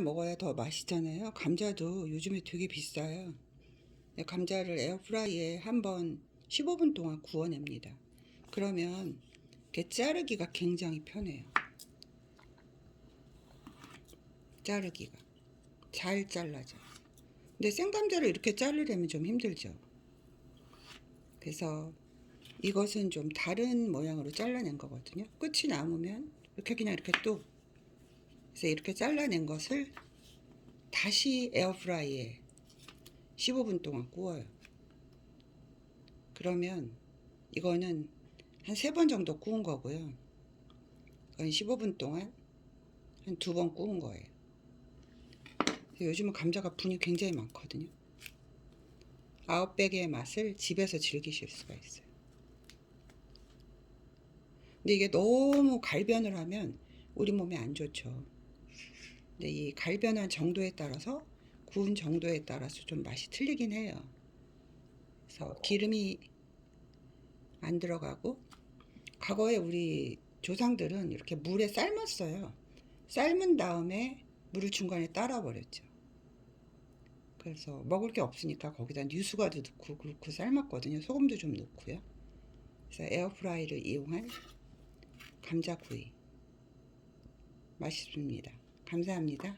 먹어야 더 맛있잖아요. 감자도 요즘에 되게 비싸요. 네, 감자를 에어프라이에 한번 15분 동안 구워냅니다. 그러면 자르기가 굉장히 편해요. 자르기가 잘 잘라져. 근데 생감자를 이렇게 자르려면 좀 힘들죠. 그래서 이것은 좀 다른 모양으로 잘라낸 거거든요. 끝이 남으면 이렇게 그냥 이렇게 또 그래서 이렇게 잘라낸 것을 다시 에어프라이에 15분 동안 구워요. 그러면 이거는 한 세 번 정도 구운 거고요. 이건 15분 동안 한 두 번 구운 거예요. 요즘은 감자가 분이 굉장히 많거든요. 아웃백의 맛을 집에서 즐기실 수가 있어요. 근데 이게 너무 갈변을 하면 우리 몸에 안 좋죠. 근데 이 갈변한 정도에 따라서 구운 정도에 따라서 좀 맛이 틀리긴 해요. 그래서 기름이 안 들어가고 과거에 우리 조상들은 이렇게 물에 삶았어요. 삶은 다음에 물을 중간에 따라 버렸죠. 그래서 먹을 게 없으니까 거기다 뉴스가도 넣고 그렇고 삶았거든요. 소금도 좀 넣고요. 그래서 에어프라이를 이용한 감자구이 맛있습니다. 감사합니다.